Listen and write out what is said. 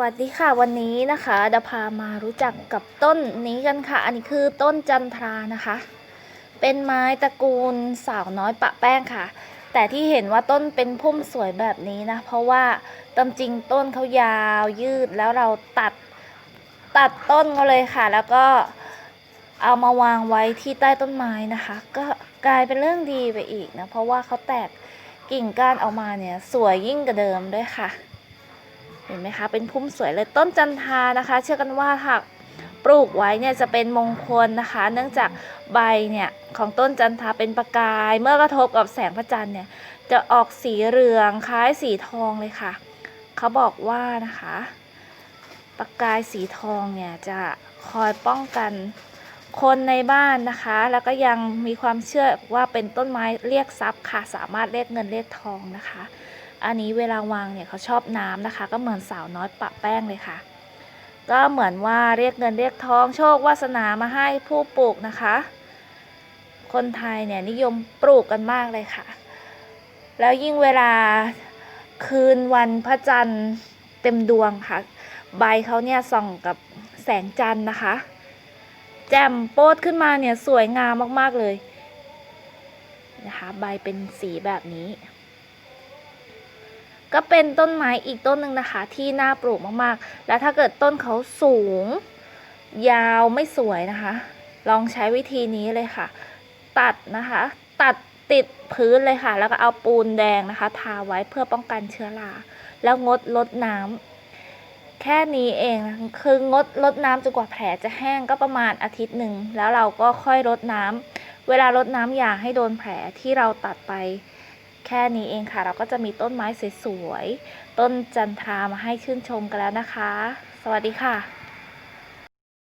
วัสดีค่ะวันนี้นะคะดาพามารู้จักกับต้นนี้กันค่ะ อันนี้คือต้นจันทรานะคะ เป็นไม้ตระกูลสาวน้อยปะแป้งค่ะ แต่ที่เห็นว่าต้นเป็นพุ่มสวยแบบนี้นะ เพราะว่าตามจริงต้นเขายาวยืดแล้วเราตัดตัดต้นเขาเลยค่ะ แล้วก็เอามาวางไว้ที่ใต้ต้นไม้นะคะ ก็กลายเป็นเรื่องดีไปอีกนะ เพราะว่าเขาแตกกิ่งก้านออกมาเนี่ยสวยยิ่งกว่าเดิมด้วยค่ะ เห็นไหมคะ เป็นพุ่มสวยเลยต้นจันทานะคะ เชื่อกันว่าหากปลูกไว้เนี่ยจะเป็นมงคลนะคะ เนื่องจากใบเนี่ยของต้นจันทาเป็นประกาย เมื่อกระทบกับแสงพระจันทร์เนี่ยจะออกสีเหลืองคล้ายสีทองเลยค่ะ เขาบอกว่านะคะ ประกายสีทองเนี่ยจะคอยป้องกันคนในบ้านนะคะ แล้วก็ยังมีความเชื่อว่าเป็นต้นไม้เรียกทรัพย์ค่ะ สามารถเรียกเงินเรียกทองนะคะ อันนี้เวลาวางเนี่ยเขาชอบน้ำนะคะ ก็เหมือนสาวน้อยปะแป้งเลยค่ะ ก็เหมือนว่าเรียกเงินเรียกทองโชควาสนามาให้ผู้ปลูกนะคะ คนไทยเนี่ยนิยมปลูกกันมากเลยค่ะ แล้วยิ่งเวลาคืนวันพระจันทร์เต็มดวงค่ะ ใบเขาเนี่ยส่องกับแสงจันทร์นะคะ แจ่มโป๊ดขึ้นมาเนี่ยสวยงามมากๆเลยนะคะ ใบเป็นสีแบบนี้ ก็เป็นต้นไม้อีกต้นหนึ่งนะคะ ที่น่าปลูกมากๆ แล้วถ้าเกิดต้นเขาสูง ยาวไม่สวยนะคะ ลองใช้วิธีนี้เลยค่ะ ตัดนะคะ ตัดติดพื้นเลยค่ะ แล้วก็เอาปูนแดงนะคะ ทาไว้เพื่อป้องกันเชื้อราแล้วงดลดน้ำแค่นี้เองคืองดลดน้ำจนกว่าแผลจะแห้งก็ประมาณอาทิตย์หนึ่งแล้วเราก็ค่อยลดน้ำเวลาลดน้ำอย่าให้โดนแผลที่เราตัดไป แค่นี้เองค่ะ เราก็จะมีต้นไม้สวยๆ ต้นจันทรามาให้ชื่นชมกันแล้วนะคะ สวัสดีค่ะ